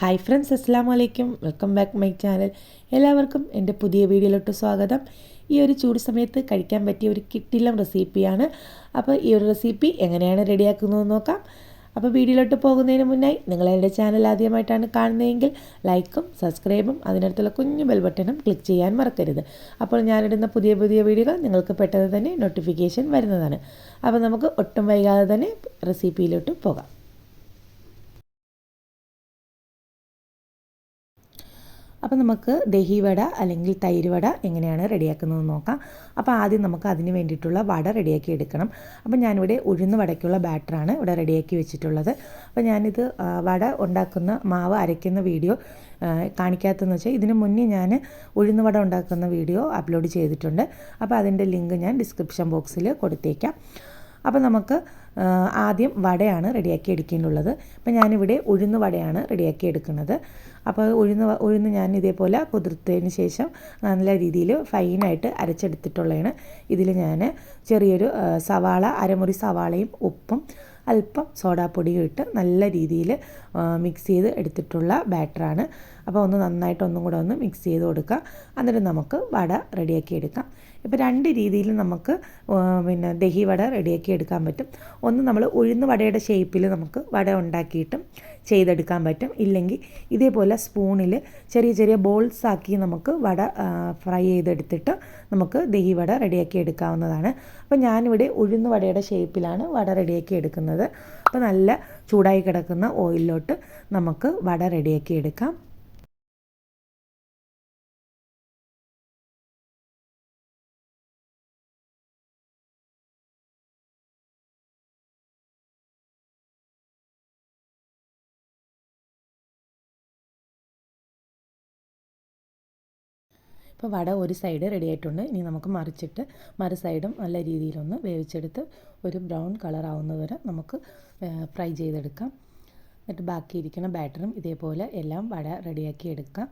Hi friends അസ്സാം വലൈക്കും welcome back my channel എല്ലാവർക്കും എന്റെ പുതിയ വീഡിയോയിലോട്ട് സ്വാഗതം. ഈ ഒരു ചൂട് സമയത്ത് കഴിക്കാൻ പറ്റിയ ഒരു കിട്ടിലം റെസിപ്പിയാണ്. അപ്പോൾ ഈ ഒരു റെസിപ്പി എങ്ങനെയാണ് റെഡിയാക്കുന്നതെന്ന് നോക്കാം. അപ്പോൾ വീഡിയോയിലോട്ട് പോകുന്നതിന് മുന്നായി നിങ്ങൾ എന്റെ ചാനൽ ആദ്യമായിട്ടാണ് കാണുന്നതെങ്കിൽ ലൈക്കും സബ്സ്ക്രൈബും അതിനടുത്തുള്ള കുഞ്ഞു ബെൽ ബട്ടണും ക്ലിക്ക് ചെയ്യാൻ മറക്കരുത്. അപ്പോൾ ഞാനിടുന്ന പുതിയ പുതിയ വീഡിയോകൾ നിങ്ങൾക്ക് പെട്ടെന്ന് തന്നെ നോട്ടിഫിക്കേഷൻ വരുന്നതാണ്. അപ്പോൾ നമുക്ക് ഒട്ടും വൈകാതെ തന്നെ റെസിപ്പിയിലോട്ട് പോകാം. അപ്പോൾ നമുക്ക് ദഹി വട അല്ലെങ്കിൽ തൈര് വട എങ്ങനെയാണ് റെഡിയാക്കുന്നത് നോക്കാം. അപ്പോൾ ആദ്യം നമുക്ക് അതിന് വേണ്ടിയിട്ടുള്ള വട റെഡിയാക്കി എടുക്കണം. അപ്പോൾ ഞാനിവിടെ ഉഴുന്ന് വടയ്ക്കുള്ള ബാറ്ററാണ് ഇവിടെ റെഡിയാക്കി വെച്ചിട്ടുള്ളത്. അപ്പോൾ ഞാനിത് വട ഉണ്ടാക്കുന്ന മാവ് അരയ്ക്കുന്ന വീഡിയോ കാണിക്കാത്തതെന്ന് വെച്ചാൽ ഇതിനു മുന്നേ ഞാൻ ഉഴുന്ന് വട ഉണ്ടാക്കുന്ന വീഡിയോ അപ്ലോഡ് ചെയ്തിട്ടുണ്ട്. അപ്പോൾ അതിന്റെ ലിങ്ക് ഞാൻ ഡിസ്ക്രിപ്ഷൻ ബോക്സിൽ കൊടുത്തേക്കാം. അപ്പോൾ നമുക്ക് ആദ്യം വടയാണ് റെഡിയാക്കി എടുക്കേണ്ടുള്ളത്. അപ്പോൾ ഞാനിവിടെ ഉഴുന്ന് വടയാണ് റെഡിയാക്കി എടുക്കുന്നത്. അപ്പോൾ ഉഴുന്ന് ഉഴുന്ന് ഞാൻ ഇതേപോലെ കുതിർത്തതിന് ശേഷം നല്ല രീതിയിൽ ഫൈനായിട്ട് അരച്ചെടുത്തിട്ടുള്ളതാണ്. ഇതിൽ ഞാൻ ചെറിയൊരു സവാള അരമുറി സവാളയും ഉപ്പും അല്പം സോഡാപ്പൊടിയും ഇട്ട് നല്ല രീതിയിൽ മിക്സ് ചെയ്ത് എടുത്തിട്ടുള്ള ബാറ്ററാണ് അപ്പോൾ ഒന്ന് നന്നായിട്ട് ഒന്നും കൂടെ ഒന്ന് മിക്സ് ചെയ്ത് കൊടുക്കുക എന്നിട്ട് നമുക്ക് വട റെഡിയാക്കി എടുക്കാം. ഇപ്പോൾ രണ്ട് രീതിയിൽ നമുക്ക് പിന്നെ ദഹി വട റെഡിയാക്കി എടുക്കാൻ പറ്റും. ഒന്ന് നമ്മൾ ഉഴുന്ന് വടയുടെ ഷേപ്പിൽ നമുക്ക് വട ഉണ്ടാക്കിയിട്ടും ചെയ്തെടുക്കാൻ പറ്റും. ഇല്ലെങ്കിൽ ഇതേപോലെ സ്പൂണിൽ ചെറിയ ചെറിയ ബോൾസ് ആക്കി നമുക്ക് വട ഫ്രൈ ചെയ്തെടുത്തിട്ട് നമുക്ക് ദഹി വട റെഡിയാക്കി എടുക്കാവുന്നതാണ്. അപ്പോൾ ഞാനിവിടെ ഉഴുന്ന് വടയുടെ ഷേപ്പിലാണ് വട റെഡിയാക്കി എടുക്കുന്നത്. അപ്പോൾ നല്ല ചൂടായി കിടക്കുന്ന ഓയിലിലോട്ട് നമുക്ക് വട റെഡിയാക്കി എടുക്കാം. ഇപ്പോൾ വട ഒരു സൈഡ് റെഡി ആയിട്ടുണ്ട്. ഇനി നമുക്ക് മറിച്ചിട്ട് മറു സൈഡും നല്ല രീതിയിലൊന്ന് വേവിച്ചെടുത്ത് ഒരു ബ്രൗൺ കളർ ആവുന്നത് വരെ നമുക്ക് ഫ്രൈ ചെയ്തെടുക്കാം. എന്നിട്ട് ബാക്കിയിരിക്കുന്ന ബാറ്ററും ഇതേപോലെ എല്ലാം വട റെഡിയാക്കി എടുക്കാം.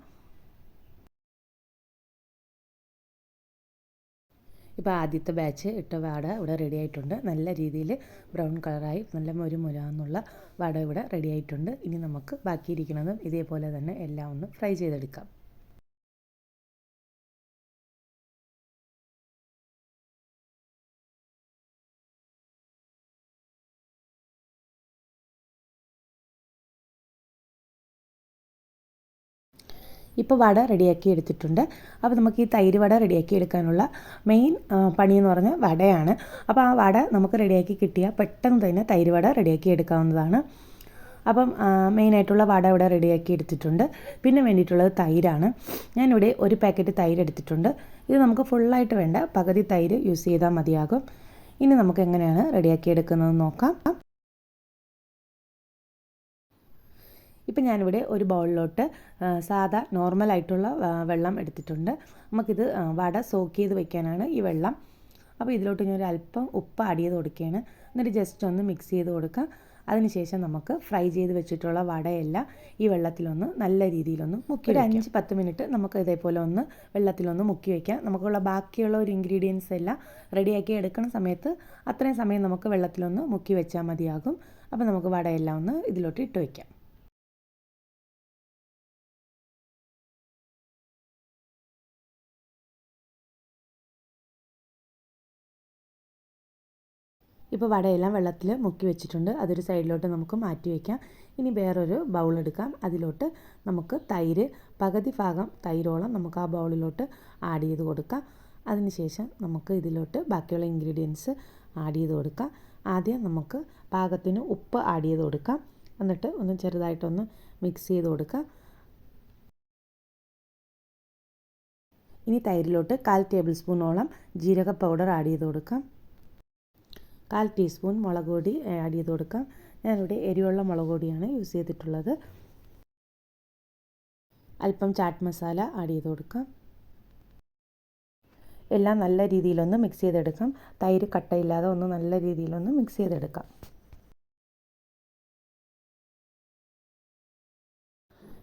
ഇപ്പോൾ ആദ്യത്തെ ബാച്ച് ഇട്ട വട ഇവിടെ റെഡി ആയിട്ടുണ്ട്. നല്ല രീതിയിൽ ബ്രൗൺ കളറായി നല്ല മൊരു മുരാന്നുള്ള വട ഇവിടെ റെഡി ആയിട്ടുണ്ട്. ഇനി നമുക്ക് ബാക്കിയിരിക്കുന്നതും ഇതേപോലെ തന്നെ എല്ലാം ഒന്ന് ഫ്രൈ ചെയ്തെടുക്കാം. ഇപ്പോൾ വട റെഡിയാക്കി എടുത്തിട്ടുണ്ട്. അപ്പോൾ നമുക്ക് ഈ തൈര് വട റെഡിയാക്കി എടുക്കാനുള്ള മെയിൻ പണി എന്ന് പറഞ്ഞാൽ വടയാണ്. അപ്പോൾ ആ വട നമുക്ക് റെഡിയാക്കി കിട്ടിയാൽ പെട്ടെന്ന് തന്നെ തൈര് വട റെഡിയാക്കി എടുക്കാവുന്നതാണ്. അപ്പം മെയിനായിട്ടുള്ള വട ഇവിടെ റെഡിയാക്കി എടുത്തിട്ടുണ്ട്. പിന്നെ വേണ്ടിയിട്ടുള്ളത് തൈരാണ്. ഞാനിവിടെ ഒരു പാക്കറ്റ് തൈര് എടുത്തിട്ടുണ്ട്. ഇത് നമുക്ക് ഫുള്ളായിട്ട് വേണ്ട. പകുതി തൈര് യൂസ് ചെയ്താൽ മതിയാകും. ഇനി നമുക്ക് എങ്ങനെയാണ് റെഡിയാക്കി എടുക്കുന്നത് നോക്കാം. ഇപ്പം ഞാനിവിടെ ഒരു ബൗളിലോട്ട് സാധാ നോർമലായിട്ടുള്ള വെള്ളം എടുത്തിട്ടുണ്ട്. നമുക്കിത് വട സോക്ക് ചെയ്ത് വെക്കാനാണ് ഈ വെള്ളം. അപ്പോൾ ഇതിലോട്ട് ഞാൻ ഒരു അല്പം ഉപ്പ് ആഡ് ചെയ്ത് കൊടുക്കുകയാണ്. എന്നിട്ട് ജസ്റ്റ് ഒന്ന് മിക്സ് ചെയ്ത് കൊടുക്കുക. അതിനുശേഷം നമുക്ക് ഫ്രൈ ചെയ്ത് വെച്ചിട്ടുള്ള വടയെല്ലാം ഈ വെള്ളത്തിലൊന്ന് നല്ല രീതിയിലൊന്ന് മുക്കി ഒരു അഞ്ച് പത്ത് മിനിറ്റ് നമുക്ക് ഇതേപോലെ ഒന്ന് വെള്ളത്തിലൊന്ന് മുക്കി വയ്ക്കാം. നമുക്കുള്ള ബാക്കിയുള്ള ഒരു ഇൻഗ്രീഡിയൻസ് എല്ലാം റെഡിയാക്കി എടുക്കുന്ന സമയത്ത് അത്രയും സമയം നമുക്ക് വെള്ളത്തിലൊന്ന് മുക്കി വെച്ചാൽ മതിയാകും. അപ്പോൾ നമുക്ക് വടയെല്ലാം ഒന്ന് ഇതിലോട്ട് ഇട്ട് വയ്ക്കാം. ഇപ്പോൾ വടയെല്ലാം വെള്ളത്തിൽ മുക്കി വെച്ചിട്ടുണ്ട്. അതൊരു സൈഡിലോട്ട് നമുക്ക് മാറ്റി വയ്ക്കാം ഇനി വേറൊരു ബൗൾ എടുക്കാം. അതിലോട്ട് നമുക്ക് തൈര് പകുതി ഭാഗം തൈരോളം നമുക്ക് ആ ബൗളിലോട്ട് ആഡ് ചെയ്ത് കൊടുക്കാം. അതിനുശേഷം നമുക്ക് ഇതിലോട്ട് ബാക്കിയുള്ള ഇൻഗ്രീഡിയൻസ് ആഡ് ചെയ്ത് കൊടുക്കാം. ആദ്യം നമുക്ക് പാകത്തിന് ഉപ്പ് ആഡ് ചെയ്ത് കൊടുക്കാം. എന്നിട്ട് ഒന്ന് ചെറുതായിട്ടൊന്ന് മിക്സ് ചെയ്ത് കൊടുക്കാം. ഇനി തൈരിലോട്ട് കാൽ ടേബിൾ സ്പൂണോളം ജീരക പൗഡർ ആഡ് ചെയ്ത് കൊടുക്കാം. കാൽ ടീസ്പൂൺ മുളക് പൊടി ആഡ് ചെയ്ത് കൊടുക്കാം. ഞാനിവിടെ എരിവുള്ള മുളക് പൊടിയാണ് യൂസ് ചെയ്തിട്ടുള്ളത്. അല്പം ചാറ്റ് മസാല ആഡ് ചെയ്ത് കൊടുക്കാം. എല്ലാം നല്ല രീതിയിലൊന്ന് മിക്സ് ചെയ്തെടുക്കാം. തൈര് കട്ടയില്ലാതെ ഒന്ന് നല്ല രീതിയിലൊന്ന് മിക്സ് ചെയ്തെടുക്കാം.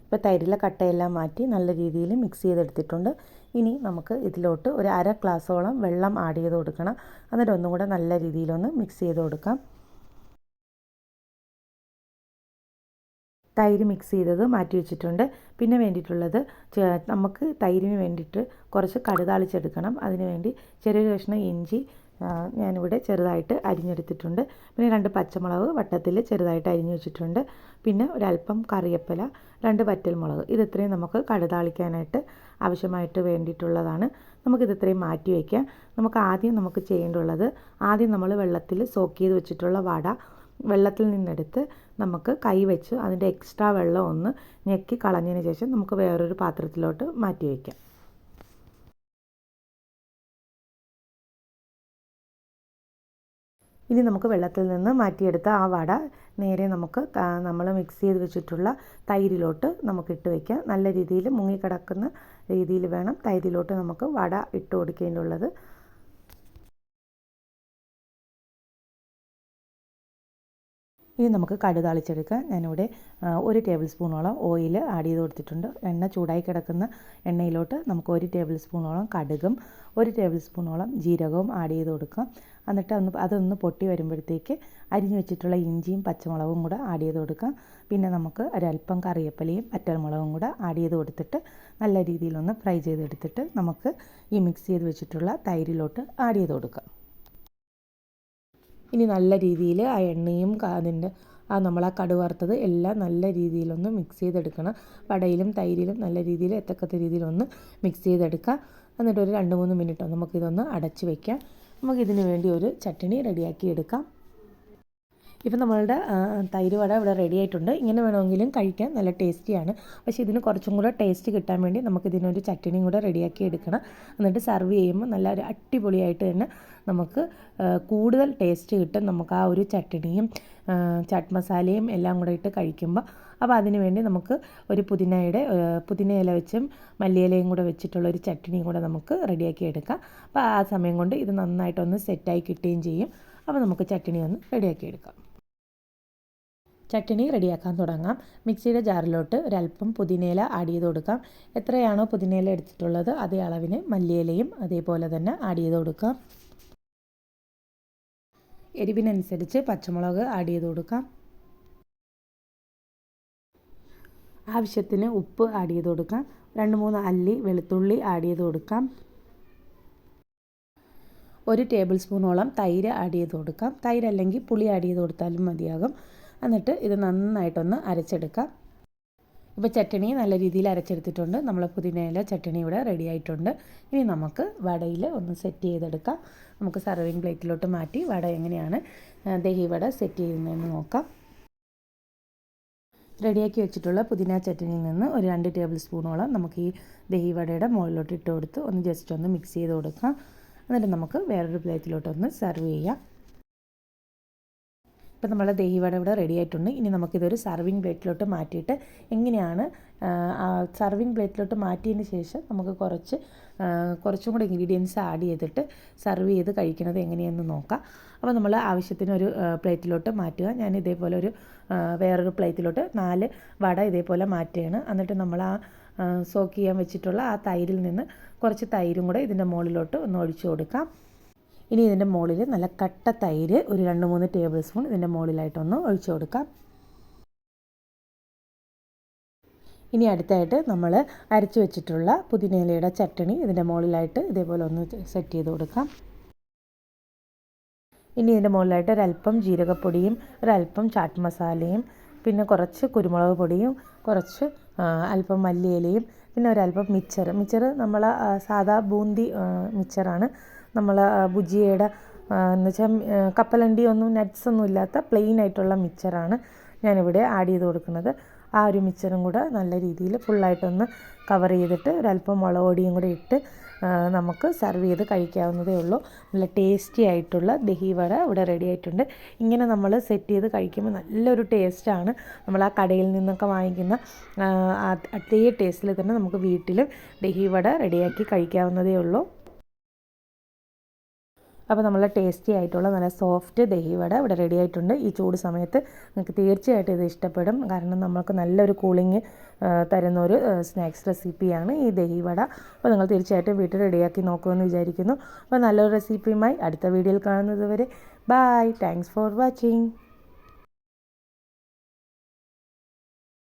ഇപ്പോൾ തൈരിലെ കട്ടയെല്ലാം മാറ്റി നല്ല രീതിയിൽ മിക്സ് ചെയ്തെടുത്തിട്ടുണ്ട്. ഇനി നമുക്ക് ഇതിലോട്ട് ഒരു അര ഗ്ലാസ്സോളം വെള്ളം ആഡ് ചെയ്ത് കൊടുക്കണം. എന്നിട്ട് ഒന്നും കൂടെ നല്ല രീതിയിലൊന്ന് മിക്സ് ചെയ്ത് കൊടുക്കാം. തൈര് മിക്സ് ചെയ്തത് മാറ്റി വെച്ചിട്ടുണ്ട്. പിന്നെ വേണ്ടിയിട്ടുള്ളത് നമുക്ക് തൈരിന് വേണ്ടിയിട്ട് കുറച്ച് കടുതാളിച്ചെടുക്കണം അതിന് വേണ്ടി ചെറിയൊരു കഷ്ണം ഇഞ്ചി ഞാനിവിടെ ചെറുതായിട്ട് അരിഞ്ഞെടുത്തിട്ടുണ്ട്. പിന്നെ രണ്ട് പച്ചമുളക് വട്ടത്തിൽ ചെറുതായിട്ട് അരിഞ്ഞു വെച്ചിട്ടുണ്ട്. പിന്നെ ഒരല്പം കറിയപ്പല രണ്ട് വറ്റൽമുളക്. ഇത് ഇത്രയും നമുക്ക് കടുതാളിക്കാനായിട്ട് ആവശ്യമായിട്ട് വേണ്ടിയിട്ടുള്ളതാണ്. നമുക്കിത് ഇത്രയും മാറ്റി വയ്ക്കാം. നമുക്ക് ആദ്യം നമുക്ക് ചെയ്യേണ്ടുള്ളത് ആദ്യം നമ്മൾ വെള്ളത്തിൽ സോക്ക് ചെയ്ത് വെച്ചിട്ടുള്ള വട വെള്ളത്തിൽ നിന്നെടുത്ത് നമുക്ക് കൈ വെച്ച് അതിന്റെ എക്സ്ട്രാ വെള്ളം ഒന്ന് ഞെക്കി കളഞ്ഞതിന് ശേഷം നമുക്ക് വേറൊരു പാത്രത്തിലോട്ട് മാറ്റി വയ്ക്കാം. ഇനി നമുക്ക് വെള്ളത്തിൽ നിന്ന് മാറ്റിയെടുത്ത ആ വട നേരെ നമുക്ക് നമ്മൾ മിക്സ് ചെയ്ത് വെച്ചിട്ടുള്ള തൈരിലോട്ട് നമുക്ക് ഇട്ട് വയ്ക്കാം. നല്ല രീതിയിൽ മുങ്ങിക്കിടക്കുന്ന രീതിയിൽ വേണം തൈരിലോട്ട് നമുക്ക് വട ഇട്ട് കൊടുക്കേണ്ടുള്ളത്. ഇനി നമുക്ക് കടു താളിച്ചെടുക്കാം ഞാനിവിടെ ഒരു ടേബിൾ സ്പൂണോളം ഓയിൽ ആഡ് ചെയ്ത് കൊടുത്തിട്ടുണ്ട്. എണ്ണ ചൂടായി കിടക്കുന്ന എണ്ണയിലോട്ട് നമുക്ക് ഒരു ടേബിൾ സ്പൂണോളം കടുകും ഒരു ടേബിൾ സ്പൂണോളം ജീരകവും ആഡ് ചെയ്ത് കൊടുക്കാം. എന്നിട്ട് ഒന്ന് അതൊന്ന് പൊട്ടി വരുമ്പോഴത്തേക്ക് അരിഞ്ഞു വെച്ചിട്ടുള്ള ഇഞ്ചിയും പച്ചമുളകും കൂടെ ആഡ് ചെയ്ത് കൊടുക്കാം. പിന്നെ നമുക്ക് ഒരല്പം കറിവേപ്പിലയും പറ്റൽമുളകും കൂടെ ആഡ് ചെയ്ത് കൊടുത്തിട്ട് നല്ല രീതിയിലൊന്ന് ഫ്രൈ ചെയ്തെടുത്തിട്ട് നമുക്ക് ഈ മിക്സ് ചെയ്ത് വെച്ചിട്ടുള്ള തൈരിലോട്ട് ആഡ് ചെയ്ത് കൊടുക്കാം. ഇനി നല്ല രീതിയിൽ ആ എണ്ണയും അതിന്റെ ആ നമ്മൾ ആ കടു വറുത്തത് എല്ലാം നല്ല രീതിയിലൊന്ന് മിക്സ് ചെയ്തെടുക്കണം. വടയിലും തൈരിലും നല്ല രീതിയിൽ എത്തക്കത്ത രീതിയിലൊന്ന് മിക്സ് ചെയ്തെടുക്കുക. എന്നിട്ട് ഒരു രണ്ട് മൂന്ന് മിനിറ്റ് നമുക്കിതൊന്ന് അടച്ച് വയ്ക്കാം നമുക്കിതിന് വേണ്ടി ഒരു ചട്ടണി റെഡിയാക്കി എടുക്കാം. ഇപ്പം നമ്മളുടെ തൈര് വട ഇവിടെ റെഡി ആയിട്ടുണ്ട്. ഇങ്ങനെ വേണമെങ്കിലും കഴിക്കാൻ നല്ല ടേസ്റ്റിയാണ് പക്ഷേ ഇതിന് കുറച്ചും കൂടെ ടേസ്റ്റ് കിട്ടാൻ വേണ്ടി നമുക്ക് ഇതിനൊരു ചട്ടണിയും കൂടെ റെഡിയാക്കി എടുക്കണം. എന്നിട്ട് സർവ് ചെയ്യുമ്പോൾ നല്ല ഒരു അടിപൊളിയായിട്ട് തന്നെ നമുക്ക് കൂടുതൽ ടേസ്റ്റ് കിട്ടും നമുക്ക് ആ ഒരു ചട്ടിനിയും ചട്ട് മസാലയും എല്ലാം കൂടെ ഇട്ട് കഴിക്കുമ്പോൾ. അപ്പോൾ അതിന് വേണ്ടി നമുക്ക് ഒരു പുതിനയുടെ പുതിന ഇല വെച്ചും മല്ലിയിലയും കൂടെ വെച്ചിട്ടുള്ള ഒരു ചട്ടിനിയും കൂടെ നമുക്ക് റെഡിയാക്കി എടുക്കാം. അപ്പോൾ ആ സമയം കൊണ്ട് ഇത് നന്നായിട്ടൊന്ന് സെറ്റായി കിട്ടുകയും ചെയ്യും. അപ്പോൾ നമുക്ക് ചട്ടിനി ഒന്ന് റെഡിയാക്കി എടുക്കാം. ചട്ടണി റെഡിയാക്കാൻ തുടങ്ങാം. മിക്സിയുടെ ജാറിലോട്ട് ഒരല്പം പുതിനയില ആഡ് ചെയ്ത് കൊടുക്കാം. എത്രയാണോ പുതിനയില എടുത്തിട്ടുള്ളത് അതേ അളവിന് മല്ലിയിലയും അതേപോലെ തന്നെ ആഡ് ചെയ്ത് കൊടുക്കാം. എരിവിനനുസരിച്ച് പച്ചമുളക് ആഡ് ചെയ്ത് കൊടുക്കാം. ആവശ്യത്തിന് ഉപ്പ് ആഡ് ചെയ്ത് കൊടുക്കാം. രണ്ട് മൂന്ന് അല്ലി വെളുത്തുള്ളി ആഡ് ചെയ്ത് കൊടുക്കാം. ഒരു ടേബിൾ സ്പൂണോളം തൈര് ആഡ് ചെയ്ത് കൊടുക്കാം. തൈര് അല്ലെങ്കിൽ പുളി ആഡ് ചെയ്ത് കൊടുത്താലും മതിയാകും. എന്നിട്ട് ഇത് നന്നായിട്ടൊന്ന് അരച്ചെടുക്കാം. ഇപ്പോൾ ചട്ടണി നല്ല രീതിയിൽ അരച്ചെടുത്തിട്ടുണ്ട്. നമ്മൾ പുതിനയില ചട്ടണി ഇവിടെ റെഡി ആയിട്ടുണ്ട്. ഇനി നമുക്ക് വടയിൽ ഒന്ന് സെറ്റ് ചെയ്തെടുക്കാം. നമുക്ക് സർവിങ് പ്ലേറ്റിലോട്ട് മാറ്റി വട എങ്ങനെയാണ് ദഹി വട സെറ്റ് ചെയ്യുന്നതെന്ന് നോക്കാം. റെഡിയാക്കി വെച്ചിട്ടുള്ള പുതിന ചട്ടനിയിൽ നിന്ന് ഒരു രണ്ട് ടേബിൾ സ്പൂണോളം നമുക്ക് ഈ ദഹി വടയുടെ മുകളിലോട്ട് ഇട്ട് കൊടുത്ത് ഒന്ന് ജസ്റ്റ് ഒന്ന് മിക്സ് ചെയ്ത് കൊടുക്കാം. എന്നിട്ട് നമുക്ക് വേറൊരു പ്ലേറ്റിലോട്ടൊന്ന് സെർവ് ചെയ്യാം. ഇപ്പം നമ്മളെ ദഹിവട ഇവിടെ റെഡി ആയിട്ടുണ്ട്. ഇനി നമുക്കിതൊരു സർവിങ് പ്ലേറ്റിലോട്ട് മാറ്റിയിട്ട് എങ്ങനെയാണ് സർവിങ് പ്ലേറ്റിലോട്ട് മാറ്റിയതിന് ശേഷം നമുക്ക് കുറച്ച് കുറച്ചും കൂടി ഇൻഗ്രീഡിയൻസ് ആഡ് ചെയ്തിട്ട് സർവ് ചെയ്ത് കഴിക്കുന്നത് എങ്ങനെയെന്ന് നോക്കാം. അപ്പോൾ നമ്മൾ ആവശ്യത്തിന് ഒരു പ്ലേറ്റിലോട്ട് മാറ്റുക. ഞാൻ ഇതേപോലെ ഒരു വേറൊരു പ്ലേറ്റിലോട്ട് നാല് വട ഇതേപോലെ മാറ്റുകയാണ്. എന്നിട്ട് നമ്മൾ ആ സോക്ക് ചെയ്യാൻ വെച്ചിട്ടുള്ള ആ തൈരിൽ നിന്ന് കുറച്ച് തൈരും കൂടെ ഇതിന്റെ മുകളിലോട്ട് ഒന്ന് ഒഴിച്ചു കൊടുക്കാം. ഇനി ഇതിന്റെ മുകളിൽ നല്ല കട്ട തൈര് ഒരു രണ്ട് മൂന്ന് ടേബിൾ സ്പൂൺ ഇതിന്റെ മുകളിലായിട്ടൊന്ന് ഒഴിച്ചു കൊടുക്കാം. ഇനി അടുത്തായിട്ട് നമ്മൾ അരച്ച് വെച്ചിട്ടുള്ള പുതിനയിലയുടെ ചട്ടണി ഇതിന്റെ മുകളിലായിട്ട് ഇതേപോലെ ഒന്ന് സെറ്റ് ചെയ്ത് കൊടുക്കാം. ഇനി ഇതിന്റെ മുകളിലായിട്ട് ഒരല്പം ജീരകപ്പൊടിയും ഒരല്പം ചാട്ട് മസാലയും പിന്നെ കുറച്ച് കുരുമുളക് പൊടിയും കുറച്ച് അല്പം മല്ലിയിലയും പിന്നെ ഒരല്പം മിച്ചർ മിച്ചർ നമ്മൾ സാധാ ബൂന്തി മിച്ചറാണ്. നമ്മൾ ഭുജിയയുടെ എന്ന് വെച്ചാൽ കപ്പലണ്ടി ഒന്നും നട്ട്സ് ഒന്നും ഇല്ലാത്ത പ്ലെയിൻ ആയിട്ടുള്ള മിച്ചറാണ് ഞാനിവിടെ ആഡ് ചെയ്ത് കൊടുക്കുന്നത്. ആ ഒരു മിച്ചറും കൂടെ നല്ല രീതിയിൽ ഫുള്ളായിട്ടൊന്ന് കവർ ചെയ്തിട്ട് ഒരല്പം മുളക് പൊടിയും കൂടെ ഇട്ട് നമുക്ക് സെർവ് ചെയ്ത് കഴിക്കാവുന്നതേ ഉള്ളൂ. നല്ല ടേസ്റ്റി ആയിട്ടുള്ള ദഹി വട ഇവിടെ റെഡി ആയിട്ടുണ്ട്. ഇങ്ങനെ നമ്മൾ സെറ്റ് ചെയ്ത് കഴിക്കുമ്പോൾ നല്ലൊരു ടേസ്റ്റാണ് നമ്മൾ ആ കടയിൽ നിന്നൊക്കെ വാങ്ങിക്കുന്ന അതേ ടേസ്റ്റിൽ തന്നെ നമുക്ക് വീട്ടിലും ദഹി വട റെഡിയാക്കി കഴിക്കാവുന്നതേ ഉള്ളൂ. അപ്പോൾ നമ്മൾ ടേസ്റ്റി ആയിട്ടുള്ള നല്ല സോഫ്റ്റ് ദഹിവട ഇവിടെ റെഡി ആയിട്ടുണ്ട്. ഈ ചൂട് സമയത്ത് നിങ്ങൾക്ക് തീർച്ചയായിട്ടും ഇത് ഇഷ്ടപ്പെടും. കാരണം നമ്മൾക്ക് നല്ലൊരു കൂളിങ് തരുന്ന ഒരു സ്നാക്സ് റെസിപ്പിയാണ് ഈ ദഹിവട. അപ്പോൾ നിങ്ങൾ തീർച്ചയായിട്ടും വീട്ടിൽ റെഡിയാക്കി നോക്കുമെന്ന് വിചാരിക്കുന്നു. അപ്പോൾ നല്ലൊരു റെസിപ്പിയുമായി അടുത്ത വീഡിയോയിൽ കാണുന്നത് വരെ. Bye thanks for watching